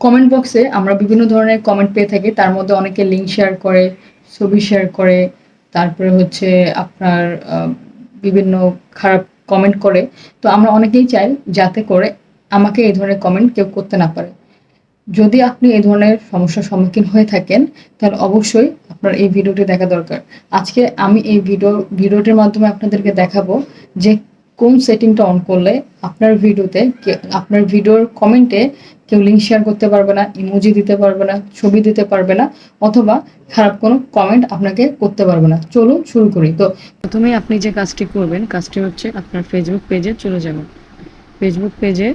Comment বক্সে আমরা বিভিন্ন ধরনের কমেন্ট পেয়ে থাকি। তার মধ্যে অনেকে লিঙ্ক শেয়ার করে, ছবি শেয়ার করে, তারপরে হচ্ছে আপনার বিভিন্ন খারাপ কমেন্ট করে। তো আমরা অনেকেই চাই যাতে করে আমাকে এই ধরনের কমেন্ট কেউ করতে না পারে। যদি আপনি এই ধরনের সমস্যার সম্মুখীন হয়ে থাকেন, তাহলে অবশ্যই আপনার এই ভিডিওটি দেখা দরকার। আজকে আমি এই ভিডিও ভিডিওটির মাধ্যমে আপনাদেরকে দেখাবো যে কোন সেটিংটা অন করলে আপনার ভিডিওতে আপনার ভিডিওর কমেন্টে কেউ লিঙ্ক শেয়ার করতে পারবে না ইমোজি দিতে পারবে না, ছবি দিতে পারবে না, অথবা খারাপ কোনো কমেন্ট আপনাকে করতে পারবে না। চলুন শুরু করি। তো প্রথমেই আপনি যে কাজটি করবেন, কাজটি হচ্ছে আপনার ফেসবুক পেজে চলে যাবেন ফেসবুক পেজে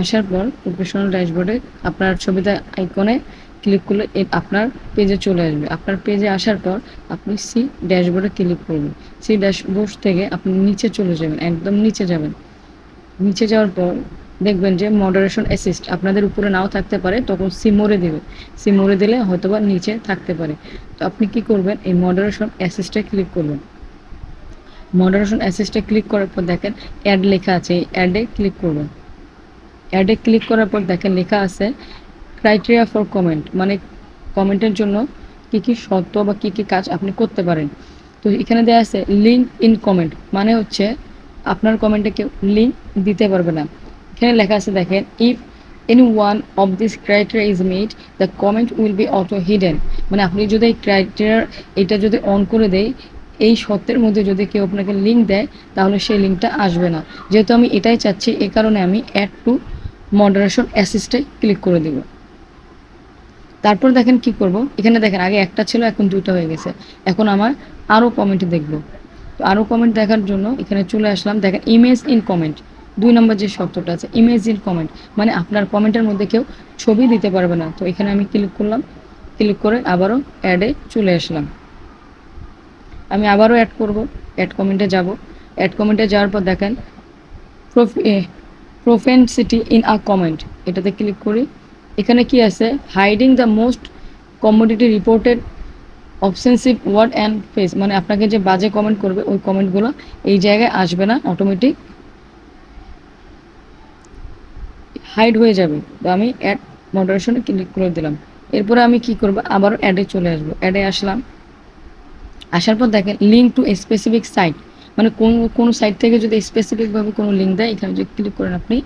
আসার পর প্রফেশনাল ড্যাশবোর্ডে আপনার ছবিতে আইকনে ক্লিক করলে আপনার পেজে চলে আসবে। আপনার পেজে আসার পর আপনি সি ড্যাশবোর্ডে ক্লিক করবেন। সি ড্যাশবোর্ড থেকে আপনি নিচে চলে যাবেন, একদম নিচে যাবেন। নিচে যাওয়ার পর দেখবেন যে মডারেশন অ্যাসিস্ট আপনাদের উপরে নাও থাকতে পারে, তখন সি মোড়ে দেবে। সি মোড়ে দিলে হয়তোবা নিচে থাকতে পারে। তো আপনি কি করবেন? এই মডারেশন অ্যাসিস্টে ক্লিক করবেন। মডারেশন অ্যাসিস্টে ক্লিক করার পর দেখেন অ্যাড লেখা আছে, এই অ্যাডে ক্লিক করবেন। অ্যাডে ক্লিক করার পর দেখেন লেখা আছে ক্রাইটেরিয়া ফর কমেন্ট মানে কমেন্টের জন্য কি কি শর্ত বা কি কি কাজ আপনি করতে পারেন। তো এখানে দেওয়া আছে লিঙ্ক ইন কমেন্ট মানে হচ্ছে আপনার কমেন্টে কেউ লিঙ্ক দিতে পারবে না। এখানে লেখা আছে, দেখেন if any one of this criteria is meet the comment will be auto hidden মানে আপনি যদি এই ক্রাইটেরিয়া এটা যদি অন করে দেয়, এই সত্যের মধ্যে যদি কেউ আপনাকে লিঙ্ক দেয়, তাহলে সেই লিঙ্কটা আসবে না। যেহেতু আমি এটাই চাচ্ছি, এ কারণে আমি অ্যাড টু মডারেশন অ্যাসিস্টে ক্লিক করে দেব। তারপর দেখেন কি করব? এখানে দেখেন, আগে একটা ছিল, এখন দুটো হয়ে গেছে। এখন আমার আরও কমেন্ট দেখব। তো আরও কমেন্ট দেখার জন্য এখানে চলে আসলাম। দেখেন ইমেজ ইন কমেন্ট দুই নম্বর যে শর্তটা আছে ইমেজ ইন কমেন্ট মানে আপনার কমেন্টের মধ্যে কেউ ছবি দিতে পারবে না। তো এখানে আমি ক্লিক করলাম ক্লিক করে আবারও অ্যাডে চলে আসলাম। আমি আবারও অ্যাড করব অ্যাড কমেন্টে যাব। অ্যাড কমেন্টে যাওয়ার পর দেখেন প্রোফেন্সিটি ইন আ কমেন্ট এটাতে ক্লিক করি। এখানে কি আছে? Hiding the most commodity reported offensive word and face মানে আপনাকে যে বাজে কমেন্ট করবে, ওই কমেন্টগুলো এই জায়গায় আসবে না অটোমেটিক হাইড হয়ে যাবে। তো আমি অ্যাড মডারেশনে ক্লিক করে দিলাম। এরপরে আমি কি করব? আবারও অ্যাডে চলে আসব। অ্যাডে আসলাম। আসার পর দেখেন লিঙ্ক টু স্পেসিফিক সাইট মানে কোন কোন সাইট থেকে যদি স্পেসিফিকভাবে কোনো লিঙ্ক দেয়, এখানে যদি ক্লিক করেন আপনি,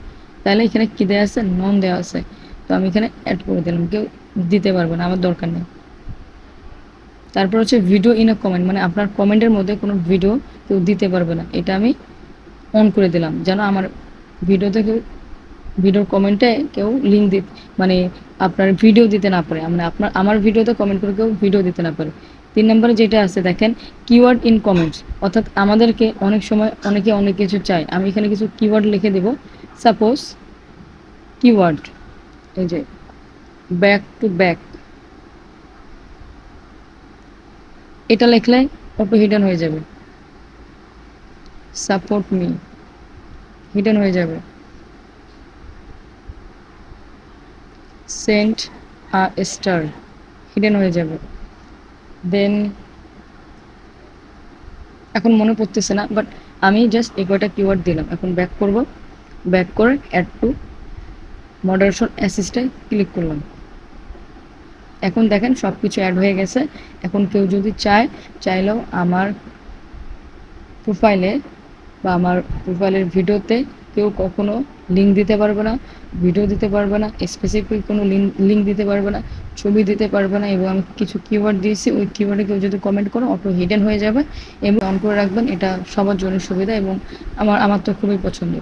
তাহলে এখানে কী দেওয়া আছে? নন দেওয়া আছে। তো আমি এখানে অ্যাড করে দিলাম। কেউ দিতে পারবে না, আমার দরকার নেই। তারপর হচ্ছে ভিডিও ইন আ কমেন্ট মানে আপনার কমেন্টের মধ্যে কোনো ভিডিও কেউ দিতে পারবে না। এটা আমি অন করে দিলাম। যেন আমার ভিডিওতে কেউ ভিডিওর কমেন্টে কেউ লিঙ্ক দিতে মানে আপনার ভিডিও দিতে না পারে। মানে আপনার, আমার ভিডিওতে কমেন্ট করে কেউ ভিডিও দিতে না পারে। তিন নম্বরে যেটা আছে, দেখেন কিওয়ার্ড ইন কমেন্টস অর্থাৎ আমাদেরকে অনেক সময় অনেকে অনেক কিছু চায়। আমি এখানে কিছু কিওয়ার্ড লিখে দেব। সাপোজ কিওয়ার্ড এই যে ব্যাক টু ব্যাক এটা লিখলে অটো হিডেন হয়ে যাবে। সাপোর্ট মি হিডেন হয়ে যাবে। সেন্ট আ স্টার হিডেন হয়ে যাবে। দেন এখন মনে পড়তেছে না বাট আমি জাস্ট কয়টা কিওয়ার্ড দিলাম। এখন ব্যাক করব। ব্যাক করে অ্যাড টু মডারেশন অ্যাসিস্টে ক্লিক করলাম। এখন দেখেন সব কিছু অ্যাড হয়ে গেছে। এখন কেউ যদি চায়, চাইলেও আমার প্রোফাইলে বা আমার প্রোফাইলের ভিডিওতে কেউ কখনো লিঙ্ক দিতে পারবে না ভিডিও দিতে পারবে না স্পেসিফিক কোনো লিঙ্ক দিতে পারবে না, ছবি দিতে পারবে না এবং আমি কিছু কিওয়ার্ড দিয়েছি, ওই কিওয়ার্ডে কেউ যদি কমেন্ট করো অটো হিডেন হয়ে যাবে এবং অন করে রাখবেন, এটা সবার জন্য সুবিধা এবং আমার আমার তো খুবই পছন্দ।